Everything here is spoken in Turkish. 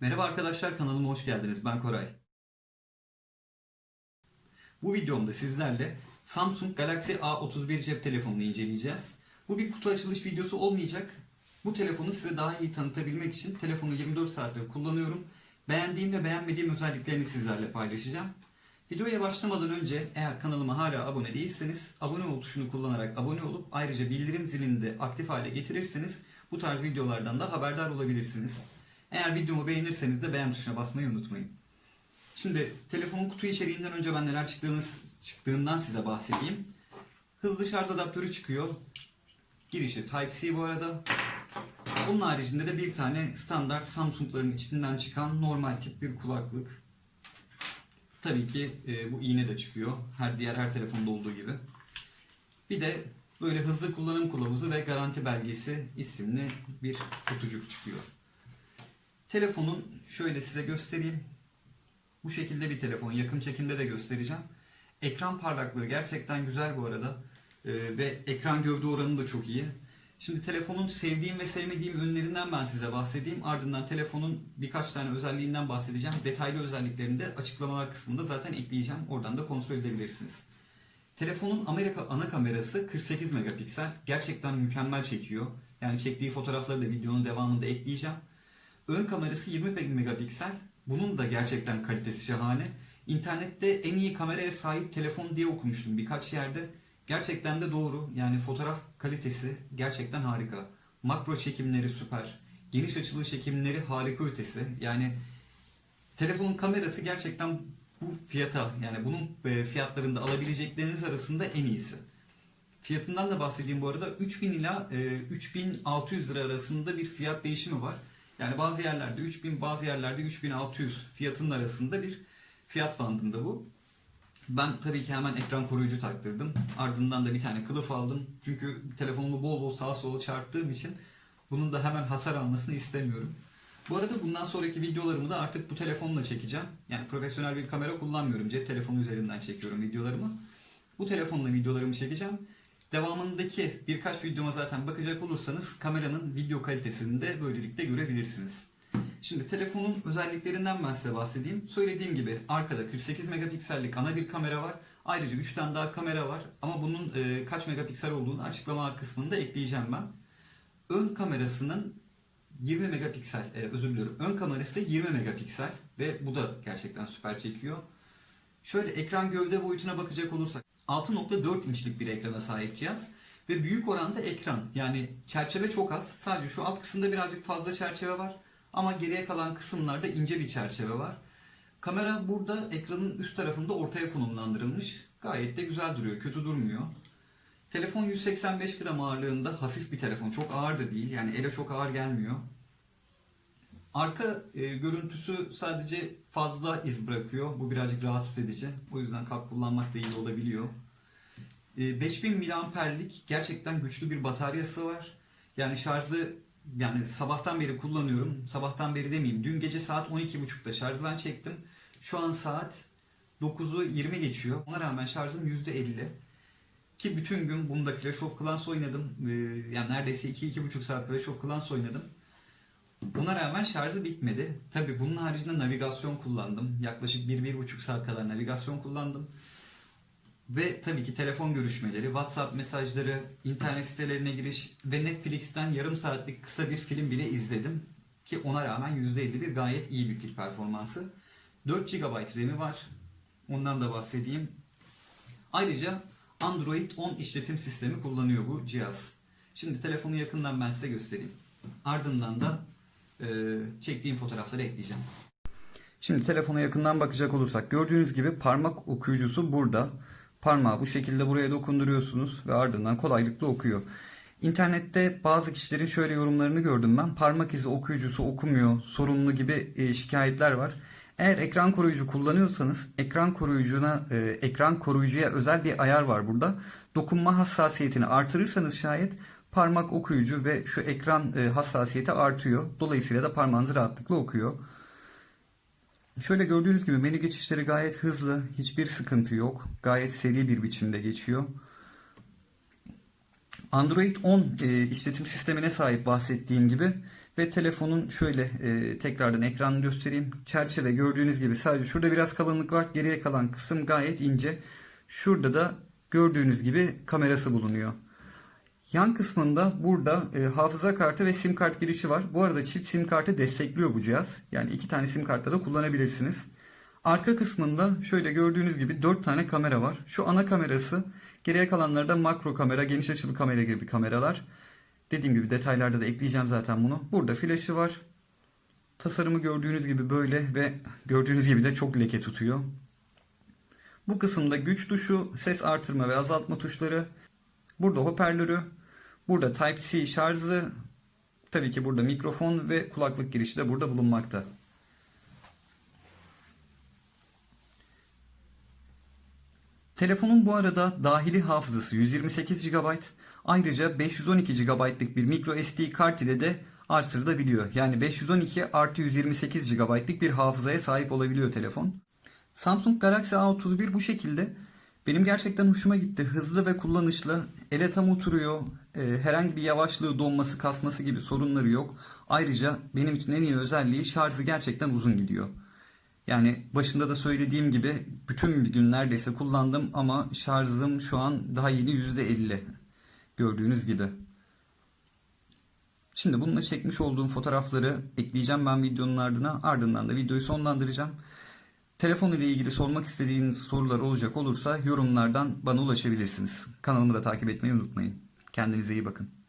Merhaba arkadaşlar kanalıma hoş geldiniz. Ben Koray. Bu videomda sizlerle Samsung Galaxy A31 cep telefonunu inceleyeceğiz. Bu bir kutu açılış videosu olmayacak. Bu telefonu size daha iyi tanıtabilmek için telefonu 24 saattir kullanıyorum. Beğendiğim ve beğenmediğim özelliklerini sizlerle paylaşacağım. Videoya başlamadan önce eğer kanalıma hala abone değilseniz abone ol tuşunu kullanarak abone olup ayrıca bildirim zilini de aktif hale getirirseniz bu tarz videolardan da haberdar olabilirsiniz. Eğer videomu beğenirseniz de beğen tuşuna basmayı unutmayın. Şimdi telefonun kutu içeriğinden önce ben neler çıktığını, çıktığından size bahsedeyim. Hızlı şarj adaptörü çıkıyor. Girişi Type-C bu arada. Bunun haricinde de bir tane standart Samsung'ların içinden çıkan normal tip bir kulaklık. Tabii ki e, bu iğne de çıkıyor. Her diğer her telefonda olduğu gibi. Bir de böyle hızlı kullanım kılavuzu ve garanti belgesi isimli bir kutucuk çıkıyor. Telefonun şöyle size göstereyim. Bu şekilde bir telefon. Yakın çekimde de göstereceğim. Ekran parlaklığı gerçekten güzel bu arada. Ee, ve ekran gövde oranı da çok iyi. Şimdi telefonun sevdiğim ve sevmediğim yönlerinden ben size bahsedeyim. Ardından telefonun birkaç tane özelliğinden bahsedeceğim. Detaylı özelliklerini de açıklamalar kısmında zaten ekleyeceğim. Oradan da kontrol edebilirsiniz. Telefonun Amerika ana kamerası 48 megapiksel. Gerçekten mükemmel çekiyor. Yani çektiği fotoğrafları da videonun devamında ekleyeceğim. Ön kamerası 20 megapiksel. Bunun da gerçekten kalitesi şahane. İnternette en iyi kameraya sahip telefon diye okumuştum birkaç yerde. Gerçekten de doğru. Yani fotoğraf kalitesi gerçekten harika. Makro çekimleri süper. Geniş açılı çekimleri harika ötesi. Yani telefonun kamerası gerçekten bu fiyata yani bunun e, fiyatlarında alabilecekleriniz arasında en iyisi. Fiyatından da bahsedeyim bu arada. 3000 ila e, 3600 lira arasında bir fiyat değişimi var. Yani bazı yerlerde 3000, bazı yerlerde 3600 fiyatının arasında bir fiyat bandında bu. Ben tabii ki hemen ekran koruyucu taktırdım. Ardından da bir tane kılıf aldım. Çünkü telefonumu bol bol sağa sola çarptığım için bunun da hemen hasar almasını istemiyorum. Bu arada bundan sonraki videolarımı da artık bu telefonla çekeceğim. Yani profesyonel bir kamera kullanmıyorum. Cep telefonu üzerinden çekiyorum videolarımı. Bu telefonla videolarımı çekeceğim. Devamındaki birkaç videoma zaten bakacak olursanız kameranın video kalitesini de böylelikle görebilirsiniz. Şimdi telefonun özelliklerinden ben size bahsedeyim. Söylediğim gibi arkada 48 megapiksellik ana bir kamera var. Ayrıca 3 tane daha kamera var. Ama bunun e, kaç megapiksel olduğunu açıklama kısmında ekleyeceğim ben. Ön kamerasının 20 megapiksel, e, özür diliyorum. Ön kamerası 20 megapiksel ve bu da gerçekten süper çekiyor. Şöyle ekran gövde boyutuna bakacak olursak 6.4 inçlik bir ekrana sahip cihaz ve büyük oranda ekran. Yani çerçeve çok az. Sadece şu alt kısımda birazcık fazla çerçeve var ama geriye kalan kısımlarda ince bir çerçeve var. Kamera burada ekranın üst tarafında ortaya konumlandırılmış. Gayet de güzel duruyor, kötü durmuyor. Telefon 185 gram ağırlığında hafif bir telefon. Çok ağır da değil. Yani ele çok ağır gelmiyor. Arka e, görüntüsü sadece fazla iz bırakıyor. Bu birazcık rahatsız edici. O yüzden kart kullanmak da iyi olabiliyor. E, 5000 miliamperlik gerçekten güçlü bir bataryası var. Yani şarjı yani sabahtan beri kullanıyorum. Sabahtan beri demeyeyim. Dün gece saat 12.30'da şarjdan çektim. Şu an saat 9'u 20 geçiyor. Ona rağmen şarjım %50. Ki bütün gün bunda Clash of Clans oynadım. Ee, yani neredeyse 2-2,5 saat Clash of Clans oynadım. Ona rağmen şarjı bitmedi. Tabi bunun haricinde navigasyon kullandım. Yaklaşık 1-1,5 saat kadar navigasyon kullandım. Ve tabii ki telefon görüşmeleri, WhatsApp mesajları, internet sitelerine giriş ve Netflix'ten yarım saatlik kısa bir film bile izledim. Ki ona rağmen %51 gayet iyi bir pil performansı. 4 GB RAM'i var. Ondan da bahsedeyim. Ayrıca Android 10 işletim sistemi kullanıyor bu cihaz. Şimdi telefonu yakından ben size göstereyim. Ardından da e, çektiğim fotoğrafları ekleyeceğim. Şimdi telefona yakından bakacak olursak gördüğünüz gibi parmak okuyucusu burada. Parmağı bu şekilde buraya dokunduruyorsunuz ve ardından kolaylıkla okuyor. İnternette bazı kişilerin şöyle yorumlarını gördüm ben. Parmak izi okuyucusu okumuyor, sorunlu gibi e, şikayetler var. Eğer ekran koruyucu kullanıyorsanız ekran koruyucuna e, ekran koruyucuya özel bir ayar var burada. Dokunma hassasiyetini artırırsanız şayet parmak okuyucu ve şu ekran e, hassasiyeti artıyor. Dolayısıyla da parmağınızı rahatlıkla okuyor. Şöyle gördüğünüz gibi menü geçişleri gayet hızlı, hiçbir sıkıntı yok. Gayet seri bir biçimde geçiyor. Android 10 e, işletim sistemine sahip bahsettiğim gibi Ve telefonun şöyle e, tekrardan ekranını göstereyim. Çerçeve gördüğünüz gibi sadece şurada biraz kalınlık var. Geriye kalan kısım gayet ince. Şurada da gördüğünüz gibi kamerası bulunuyor. Yan kısmında burada e, hafıza kartı ve sim kart girişi var. Bu arada çift sim kartı destekliyor bu cihaz. Yani iki tane sim kartla da kullanabilirsiniz. Arka kısmında şöyle gördüğünüz gibi 4 tane kamera var. Şu ana kamerası, geriye kalanları da makro kamera, geniş açılı kamera gibi kameralar. Dediğim gibi detaylarda da ekleyeceğim zaten bunu. Burada flaşı var. Tasarımı gördüğünüz gibi böyle ve gördüğünüz gibi de çok leke tutuyor. Bu kısımda güç tuşu, ses artırma ve azaltma tuşları. Burada hoparlörü, burada Type-C şarjı, tabii ki burada mikrofon ve kulaklık girişi de burada bulunmakta. Telefonun bu arada dahili hafızası 128 GB, ayrıca 512 GB'lık bir micro SD kart ile de artırılabiliyor. Yani 512 artı 128 GB'lık bir hafızaya sahip olabiliyor telefon. Samsung Galaxy A31 bu şekilde. Benim gerçekten hoşuma gitti. Hızlı ve kullanışlı. Ele tam oturuyor. Ee, herhangi bir yavaşlığı, donması, kasması gibi sorunları yok. Ayrıca benim için en iyi özelliği şarjı gerçekten uzun gidiyor. Yani başında da söylediğim gibi bütün bir gün neredeyse kullandım ama şarjım şu an daha yeni %50. Gördüğünüz gibi. Şimdi bununla çekmiş olduğum fotoğrafları ekleyeceğim ben videonun ardına. Ardından da videoyu sonlandıracağım. Telefon ile ilgili sormak istediğiniz sorular olacak olursa yorumlardan bana ulaşabilirsiniz. Kanalımı da takip etmeyi unutmayın. Kendinize iyi bakın.